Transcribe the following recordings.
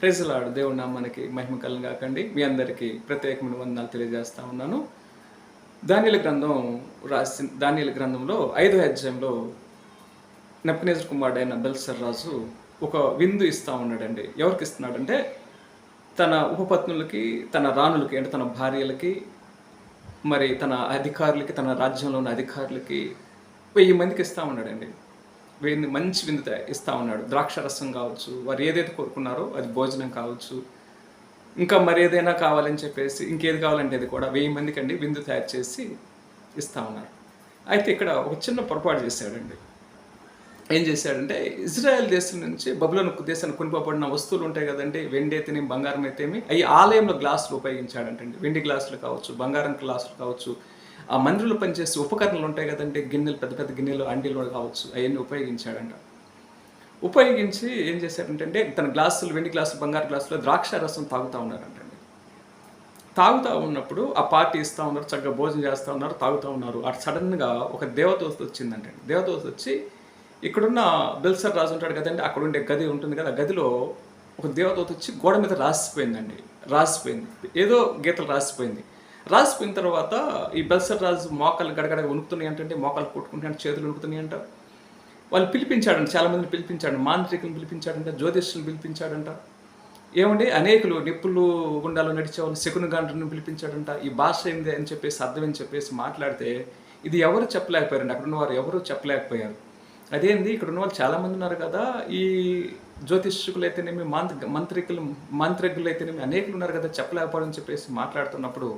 ప్రెజలాడు దేవుడు మనకి మహిమ కలం కాకండి మీ అందరికీ ప్రత్యేకమైన వందనాలు తెలియజేస్తా ఉన్నాను. ధాన్యుల గ్రంథం రాసి ధాన్యుల గ్రంథంలో ఐదో అధ్యాయంలో నెప్పనేజర్ కుమారుడైన బెల్సర్ రాజు ఒక విందు ఇస్తా ఉన్నాడండి. ఎవరికి ఇస్తున్నాడంటే తన ఉపపత్నులకి తన రాణులకి అంటే తన భార్యలకి మరి తన అధికారులకి తన రాజ్యంలో ఉన్న అధికారులకి వెయ్యి మందికి ఇస్తా ఉన్నాడండి. వెయ్యి మంచి విందు ఇస్తూ ఇస్తా ఉన్నాడు. ద్రాక్ష రసం కావచ్చు వారు ఏదైతే కోరుకున్నారో అది భోజనం కావచ్చు ఇంకా మరి ఏదైనా కావాలని చెప్పేసి ఇంకేది కావాలంటే అది కూడా వెయ్యి మందికి అండి విందు తయారు చేసి ఇస్తా ఉన్నారు. అయితే ఇక్కడ ఒక చిన్న పొరపాటు చేశాడండి. ఏం చేశాడంటే ఇజ్రాయెల్ దేశం నుంచి బబులను దేశానికి కొనిపోబడిన వస్తువులు ఉంటాయి కదండి వెండి అయితేనే బంగారం అయితేమి అవి ఆలయంలో గ్లాసులు ఉపయోగించాడంటండి. వెండి గ్లాసులు కావచ్చు బంగారం గ్లాసులు కావచ్చు ఆ మందిరంలో పనిచేసే ఉపకరణలు ఉంటాయి కదంటే గిన్నెలు పెద్ద పెద్ద గిన్నెలు అండీలు కావచ్చు అవన్నీ ఉపయోగించాడంట. ఉపయోగించి ఏం చేశాడంటే తన గ్లాసులు వెండి గ్లాసులు బంగారు గ్లాసులు ద్రాక్ష రసం తాగుతూ ఉన్నారంటండి. తాగుతూ ఉన్నప్పుడు ఆ పార్టీ ఇస్తూ ఉన్నారు చక్కగా భోజనం చేస్తూ ఉన్నారు తాగుతూ ఉన్నారు. అటు సడన్గా ఒక దేవదోత వచ్చిందంటే దేవదోత వచ్చి ఇక్కడున్న బెల్సర్ రాజు ఉంటాడు కదండి అక్కడ ఉండే గది ఉంటుంది కదా గదిలో ఒక దేవదూత వచ్చి గోడ మీద రాసిపోయిందండి రాసిపోయింది. ఏదో గీతలు రాసిపోయింది. రాసిపోయిన తర్వాత ఈ బెల్సర్ రాజు మోకాలు గడగడ ఉనుకుతున్నాయి అంటే మోకాలు కొట్టుకుంటున్నాయి చేతులు ఉనుకుతున్నాయి అంట. వాళ్ళు పిలిపించాడంట చాలామందిని పిలిపించాడు మాంత్రికులను పిలిపించాడంట జ్యోతిష్యులను పిలిపించాడంట. ఏమండి? అనేకులు నిప్పులు గుండాలు నడిచే వాళ్ళు శకుని గంటను పిలిపించాడంట. ఈ భాష ఏంది అని చెప్పేసి అర్థం అని చెప్పేసి మాట్లాడితే ఇది ఎవరు చెప్పలేకపోయారండి? అక్కడ ఉన్న వారు ఎవరు చెప్పలేకపోయారు? అదేంది? ఇక్కడ ఉన్న వాళ్ళు చాలామంది ఉన్నారు కదా ఈ జ్యోతిష్కులు అయితేనేమి మంత్రికులు మంత్రికులు అయితేనేమి అనేకులు ఉన్నారు కదా చెప్పలేకపోవడం చెప్పేసి మాట్లాడుతున్నప్పుడు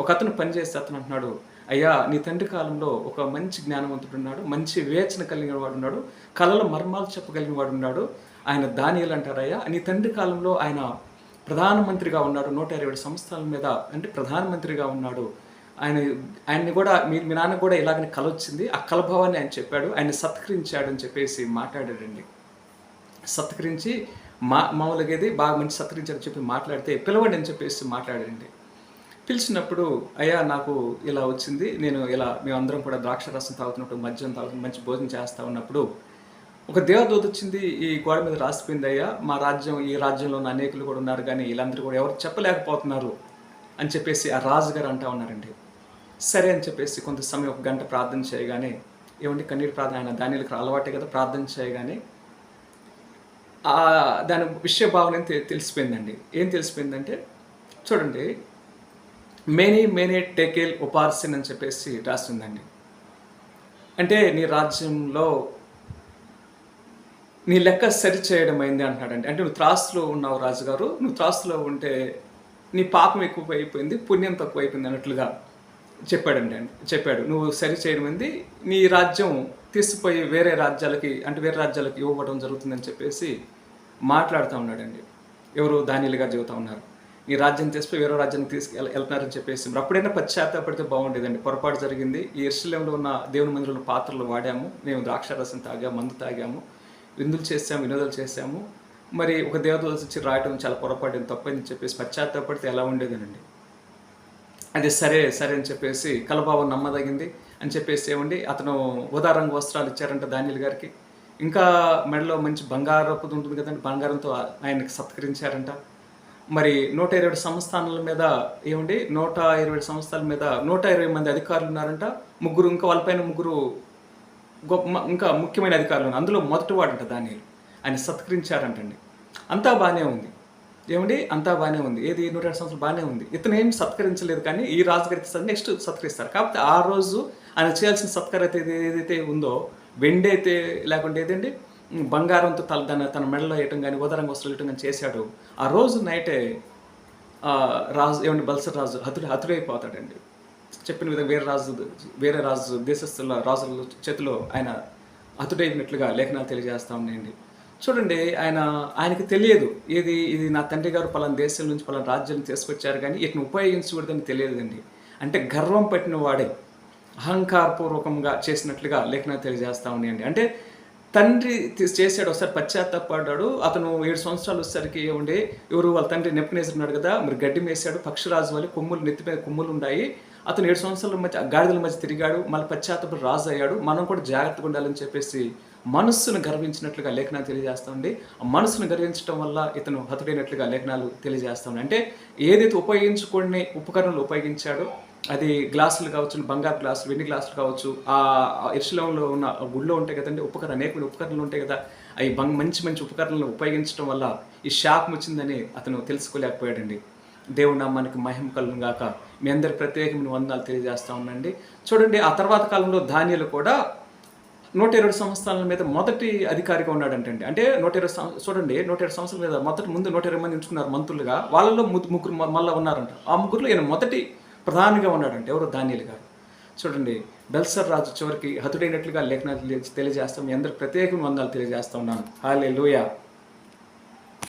ఒక అతను పనిచేస్తే అతను అంటున్నాడు అయ్యా నీ తండ్రి కాలంలో ఒక మంచి జ్ఞానవంతుడు ఉన్నాడు మంచి వివేచన కలిగిన వాడు ఉన్నాడు కళల మర్మాలు చెప్పగలిగిన వాడు ఉన్నాడు. ఆయన దానియలు అంటారయ్యా. నీ తండ్రి కాలంలో ఆయన ప్రధానమంత్రిగా ఉన్నాడు నూట ఇరవై ఏడు సంస్థల మీద అంటే ప్రధానమంత్రిగా ఉన్నాడు. ఆయన ఆయన్ని కూడా మీ మీ నాన్న కూడా ఇలాగని కల వచ్చింది ఆ కలభావాన్ని ఆయన చెప్పాడు. ఆయన సత్కరించాడు అని చెప్పేసి మాట్లాడాడండి. సత్కరించి మా మామూలుగా ఏది బాగా మంచి సత్కరించాడని చెప్పి మాట్లాడితే పిలవండి అని చెప్పేసి మాట్లాడండి పిలిచినప్పుడు అయ్యా నాకు ఇలా వచ్చింది. నేను ఇలా మేమందరం కూడా ద్రాక్ష రసం తాగుతున్నప్పుడు మద్యం తాగుతున్న మంచి భోజనం చేస్తూ ఉన్నప్పుడు ఒక దేవదూత వచ్చింది ఈ గోడ మీద రాసిపోయింది అయ్యా మా రాజ్యం ఈ రాజ్యంలో ఉన్న అనేకులు కూడా ఉన్నారు కానీ వీళ్ళందరూ కూడా ఎవరు చెప్పలేకపోతున్నారు అని చెప్పేసి ఆ రాజుగారు అంటా ఉన్నారండి. సరే అని చెప్పేసి కొంత సమయం ఒక గంట ప్రార్థన చేయగానే ఏమంటే కన్నీరు ప్రార్థన ఆయన దానిలకు అలవాటే కదా ప్రార్థన చేయగానే దాని విషయ భావన తెలిసిపోయిందండి. ఏం తెలిసిపోయిందంటే చూడండి మేనీ మేనీ టేకేల్ ఉపార్సిన్ అని చెప్పేసి రాస్తుందండి. అంటే నీ రాజ్యంలో నీ లెక్క సరి చేయడం అయింది అంటున్నాడండి. అంటే నువ్వు త్రాసులో ఉన్నావు రాజుగారు నువ్వు త్రాసులో ఉంటే నీ పాపం ఎక్కువ అయిపోయింది పుణ్యం తక్కువ అయిపోయింది అన్నట్లుగా చెప్పాడండి అండి. చెప్పాడు నువ్వు సరి చేయడం అయింది నీ రాజ్యం తీసుకుపోయి వేరే రాజ్యాలకి అంటే వేరే రాజ్యాలకి ఇవ్వబడడం జరుగుతుందని చెప్పేసి మాట్లాడుతూ ఉన్నాడండి. ఎవరు? దానిలుగా చెబుతా ఉన్నారు. ఈ రాజ్యం తీసుకుపోయి వేరే రాజ్యానికి తీసుకు వెళ్తున్నారని చెప్పేసి అప్పుడైనా పశ్చాత్తాపడితే బాగుండేదండి. పొరపాటు జరిగింది. ఈ ఇర్షలేంలో ఉన్న దేవుని మందిరంలో పాత్రలు వాడాము. మేము ద్రాక్షారసం తాగాము మందు తాగాము విందులు చేసాము వినోదాలు చేసాము మరి ఒక దేవదూత వచ్చి రాయటం చాలా పొరపాటు తప్పని చెప్పేసి పశ్చాత్తాపడితే ఎలా ఉండేదనండి? అది సరే సరే అని చెప్పేసి కలభావం నమ్మదగింది. అని చెప్పేసి ఏమండి అతను ఉదా రంగు వస్త్రాలు ఇచ్చారంట దానియల్ గారికి. ఇంకా మెడలో మంచి బంగారపు ఉంటుంది కదండి బంగారంతో ఆయనకి సత్కరించారంట. మరి నూట ఇరవై ఏడు సంస్థానాల మీద ఏమండి? నూట ఇరవై ఏడు సంస్థల మీద నూట ఇరవై మంది అధికారులు ఉన్నారంట. ముగ్గురు ఇంకా వాళ్ళపైన ముగ్గురు గొప్ప ఇంకా ముఖ్యమైన అధికారులు ఉన్నారు. అందులో మొదటి వాడంట దాని ఆయన సత్కరించారంటండి. అంతా బాగానే ఉంది. ఏమండి? అంతా బాగానే ఉంది. ఏది? నూట ఏడు సంవత్సరాలు బాగానే ఉంది. ఇతను ఏం సత్కరించలేదు కానీ ఈ రాజుగారికి నెక్స్ట్ సత్కరిస్తారు. కాకపోతే ఆ రోజు ఆయన చేయాల్సిన సత్కారం అయితే ఏదైతే ఉందో వెండి అయితే లేకుంటే ఏదండి? బంగారంతో తల తన తన మెడలో వేయటం కానీ ఉదరంగా వస్తువులు వేయటం కానీ చేశాడు. ఆ రోజు నైటే రాజు ఏమంటే బల్సర్ రాజు హతుడు హతుడైపోతాడండి. చెప్పిన విధంగా వేరే రాజు వేరే రాజు దేశస్థుల రాజుల చేతిలో ఆయన హతుడైనట్లుగా లేఖనాలు తెలియజేస్తా ఉన్నాయండి. చూడండి ఆయన ఆయనకి తెలియదు. ఇది ఇది నా తండ్రి గారు పలానా దేశం నుంచి పలానా రాజ్యం తీసుకొచ్చారు కానీ వీటిని ఉపయోగించకూడదని తెలియదండి అంటే గర్వం పట్టిన వాడే అహంకారపూర్వకంగా చేసినట్లుగా లేఖనాలు తెలియజేస్తా ఉన్నాయండి. అంటే తండ్రి చేశాడు ఒకసారి పశ్చాత్తాపడ్డాడు. అతను ఏడు సంవత్సరాలు వచ్చేసరికి ఉండే ఎవరు వాళ్ళ తండ్రి నెప్పనేసినాడు ఉన్నాడు కదా మరి గడ్డి మేసాడు పక్షిరాజు వల్ల కొమ్ములు నెత్తి మీద కొమ్ములు ఉన్నాయి అతను ఏడు సంవత్సరాల మధ్య గాడిదల మధ్య తిరిగాడు మళ్ళీ పశ్చాత్తాపడి రాజు అయ్యాడు. మనం కూడా జాగ్రత్తగా ఉండాలని చెప్పేసి మనస్సును గర్వించినట్లుగా లేఖనాలు తెలియజేస్తుంది ఆ మనస్సును గర్వించడం వల్ల ఇతను హతుడైనట్లుగా లేఖనాలు తెలియజేస్తా అంటే ఏదైతే ఉపయోగించుకునే ఉపకరణలు ఉపయోగించాడో అది గ్లాసులు కావచ్చు బంగారు గ్లాసులు వెండి గ్లాసులు కావచ్చు ఆ ఇరుషులంలో ఉన్న గుళ్ళో గుడిలో ఉంటాయి కదండి ఉపకరణ అనేకమైన ఉపకరణలు ఉంటాయి కదా అవి బంగ్ మంచి మంచి ఉపకరణలను ఉపయోగించడం వల్ల ఈ శాపం వచ్చిందని అతను తెలుసుకోలేకపోయాడండి. దేవుడు నామానికి మహిమ కలుగును గాక. మీ అందరి ప్రత్యేకమైన వందనాలు తెలియజేస్తా ఉండండి చూడండి ఆ తర్వాత కాలంలో ధాన్యాలు కూడా నూట ఇరవై సంవత్సరాల మీద మొదటి అధికారిగా ఉన్నాడంటండి. అంటే నూట ఇరవై సం- చూడండి నూట ఇరవై సంవత్సరాల మీద మొదటి ముందు నూట ఇరవై మంది ఎంచుకున్నారు మంత్రులుగా. వాళ్ళలో ముగ్గురు మళ్ళీ ఉన్నారంట. ఆ ముగ్గురులో ఈయన మొదటి ప్రధానిగా ఉన్నాడంటే ఎవరు? దానియలు గారు. చూడండి బెల్సర్ రాజు చివరికి హతుడైనట్లుగా లేఖనాలు తెలియజేస్తాం. మీ అందరికి ప్రత్యేకమైన వందాలు తెలియజేస్తా ఉన్నాను. హాలే